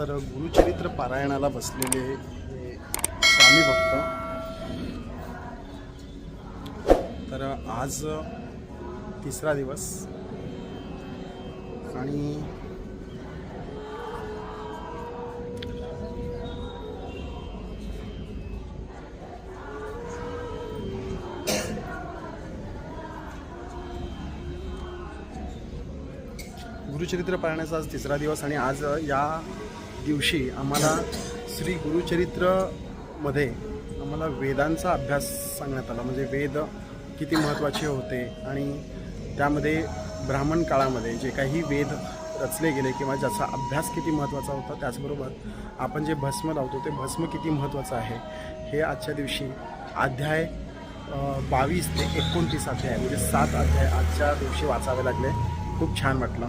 तर गुरुचरित्र पारायणाला बसलेले स्वामी भक्त. तर आज तिसरा दिवस. आणि गुरुचरित्र पाळण्याचा आज तिसरा दिवस आणि आज या दिवशी आम्हाला श्री गुरुचरित्रमध्ये आम्हाला वेदांचा अभ्यास सांगण्यात आला. म्हणजे वेद किती महत्त्वाचे होते आणि त्यामध्ये ब्राह्मण काळामध्ये जे काही वेद रचले गेले किंवा ज्याचा अभ्यास किती महत्त्वाचा होता त्याचबरोबर आपण जे भस्म लावतो ते भस्म किती महत्त्वाचं आहे? हे आजच्या दिवशी अध्याय बावीस ते एकोणतीस अध्याय म्हणजे सात अध्याय आजच्या दिवशी वाचावे लागले. खूप छान वाटलं.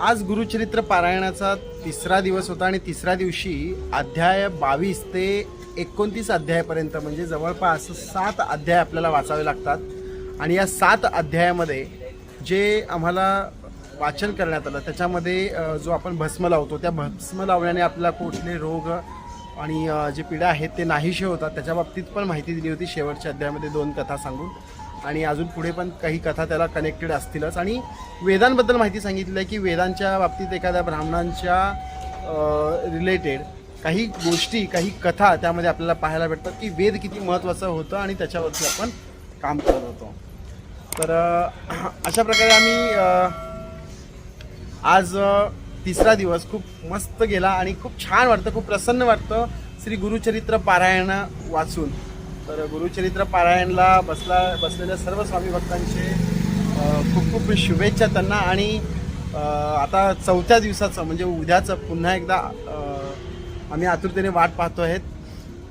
आज गुरुचरित्र पारायणाचा तिसरा दिवस होता आणि तिसऱ्या दिवशी अध्याय बावीस ते एकोणतीस अध्यायापर्यंत म्हणजे जवळपास सात अध्याय आपल्याला वाचावे लागतात. आणि या सात अध्यायामध्ये जे आम्हाला वाचन करण्यात आलं. त्याच्यामध्ये जो आपण भस्म लावतो त्या भस्म लावण्याने आपल्याला कुठले रोग आणि जे पिढ्या आहेत ते नाहीशे होतात. त्याच्या बाबतीत पण माहिती दिली होती शेवटच्या अध्यायामध्ये दोन कथा सांगून. आणि अजून पुढे पण काही कथा त्याला कनेक्टेड असतीलच. आणि वेदांबद्दल माहिती सांगितली आहे की वेदांच्या बाबतीत एखाद्या ब्राह्मणांच्या रिलेटेड काही गोष्टी काही कथा त्यामध्ये आपल्याला पाहायला भेटतात की वेद किती महत्त्वाचं होतं आणि त्याच्यावरती आपण काम करत होतो. तर अशा प्रकारे आम्ही आज तिसरा दिवस खूप मस्त गेला आणि खूप छान वाटतं खूप प्रसन्न वाटतं श्री गुरुचरित्र पारायण वाचून. तर गुरुचरित्र पारायणला बसला बसलेल्या सर्व स्वामी भक्तांचे खूप खूप शुभेच्छा त्यांना आणि आता चौथ्या दिवसाचं म्हणजे उद्याचं पुन्हा एकदा आम्ही आतुरतेने वाट पाहतो आहेत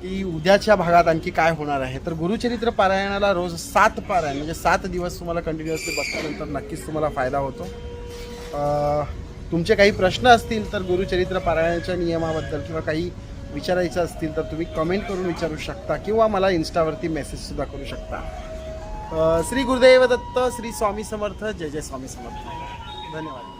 की उद्याच्या भागात आणखी काय होणार आहे. तर गुरुचरित्र पारायणाला रोज सात पारायण म्हणजे सात दिवस तुम्हाला कंटिन्युअसली बसल्यानंतर नक्कीच तुम्हाला फायदा होतो. तुमचे काही प्रश्न असतील तर गुरुचरित्र पारायणाच्या नियमाबद्दल किंवा काही विचारायचं असतील तर तुम्ही कमेंट करून विचारू शकता किंवा मला इन्स्टावरती मेसेजसुद्धा करू शकता. श्री गुरुदेव दत्त श्री स्वामी समर्थ जय जय स्वामी समर्थ. धन्यवाद.